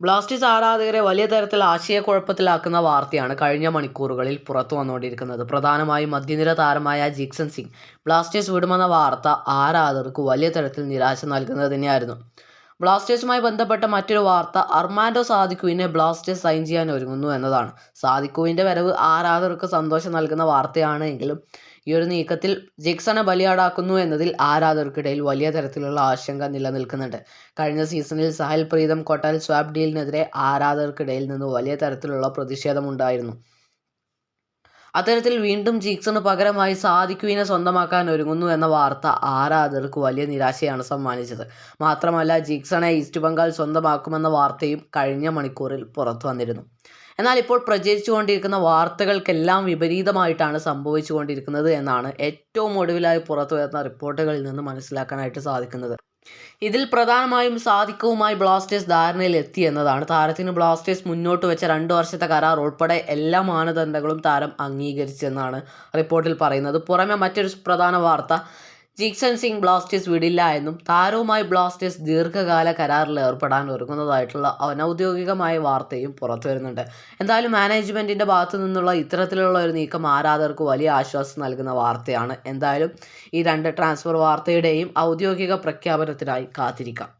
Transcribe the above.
Blasters ആരാധകരെ വലിയ തരത്തിൽ ആശയക്കുഴപ്പത്തിലാക്കുന്ന വാർത്തയാണ് കഴിഞ്ഞ മണിക്കൂറുകളിൽ പുറത്തു വന്നുകൊണ്ടിരിക്കുന്നത്. പ്രധാനമായും മധ്യനിര താരമായ ജിക്സൺ സിംഗ് ബ്ലാസ്റ്റേഴ്സ് വിടുമെന്ന വാർത്ത ആരാധകർക്ക് വലിയ തരത്തിൽ നിരാശ നൽകുന്നത് തന്നെയായിരുന്നു. ബ്ലാസ്റ്റേഴ്സുമായി ബന്ധപ്പെട്ട മറ്റൊരു വാർത്ത അർമാൻഡോ സാദിക്കുവിനെ ബ്ലാസ്റ്റേഴ്സ് സൈൻ ചെയ്യാൻ ഒരുങ്ങുന്നു എന്നതാണ്. സാദിക്കുവിന്റെ വരവ് ആരാധകർക്ക് സന്തോഷം നൽകുന്ന വാർത്തയാണ് എങ്കിലും ഈ ഒരു നീക്കത്തിൽ ജിക്സണെ ബലിയാടാക്കുന്നു എന്നതിൽ ആരാധകർക്കിടയിൽ വലിയ തരത്തിലുള്ള ആശങ്ക നിലനിൽക്കുന്നുണ്ട്. കഴിഞ്ഞ സീസണിൽ സഹൽ പ്രീതം കൊട്ടാൽ സ്വാബ് ഡീലിനെതിരെ ആരാധകർക്കിടയിൽ നിന്ന് വലിയ തരത്തിലുള്ള പ്രതിഷേധമുണ്ടായിരുന്നു. അത്തരത്തിൽ വീണ്ടും ജീക്സണ് പകരമായി സാധിക്കുവിനെ സ്വന്തമാക്കാൻ ഒരുങ്ങുന്നു എന്ന വാർത്ത ആരാധകർക്ക് വലിയ നിരാശയാണ് സമ്മാനിച്ചത്. മാത്രമല്ല ജീക്സണെ ഈസ്റ്റ് ബംഗാൾ സ്വന്തമാക്കുമെന്ന വാർത്തയും കഴിഞ്ഞ മണിക്കൂറിൽ പുറത്തു വന്നിരുന്നു. എന്നാൽ ഇപ്പോൾ പ്രചരിച്ചുകൊണ്ടിരിക്കുന്ന വാർത്തകൾക്കെല്ലാം വിപരീതമായിട്ടാണ് സംഭവിച്ചുകൊണ്ടിരിക്കുന്നത് എന്നാണ് ഏറ്റവും ഒടുവിലായി പുറത്തു വരുന്ന റിപ്പോർട്ടുകളിൽ നിന്ന് മനസ്സിലാക്കാനായിട്ട് സാധിക്കുന്നത്. ഇതിൽ പ്രധാനമായും സാധിക്കവുമായി ബ്ലാസ്റ്റേഴ്സ് ധാരണയിൽ എത്തി എന്നതാണ്. താരത്തിന് ബ്ലാസ്റ്റേഴ്സ് മുന്നോട്ട് വെച്ച രണ്ട് വർഷത്തെ കരാർ ഉൾപ്പെടെ എല്ലാ മാനദണ്ഡങ്ങളും താരം അംഗീകരിച്ചെന്നാണ് റിപ്പോർട്ടിൽ പറയുന്നത്. പുറമെ മറ്റൊരു പ്രധാന വാർത്ത ജീക്സൺ സിംഗ് ബ്ലാസ്റ്റേഴ്സ് വിടില്ല എന്നും താരവുമായി ബ്ലാസ്റ്റേഴ്സ് ദീർഘകാല കരാറിൽ ഏർപ്പെടാൻ ഒരുങ്ങുന്നതായിട്ടുള്ള അനൗദ്യോഗികമായ വാർത്തയും പുറത്തു വരുന്നുണ്ട്. എന്തായാലും മാനേജ്മെന്റിന്റെ ഭാഗത്തു നിന്നുള്ള ഇത്തരത്തിലുള്ള ഒരു നീക്കം ആരാധകർക്ക് വലിയ ആശ്വാസം നൽകുന്ന വാർത്തയാണ്. എന്തായാലും ഈ രണ്ട് ട്രാൻസ്ഫർ വാർത്തയുടെയും ഔദ്യോഗിക പ്രഖ്യാപനത്തിനായി കാത്തിരിക്കാം.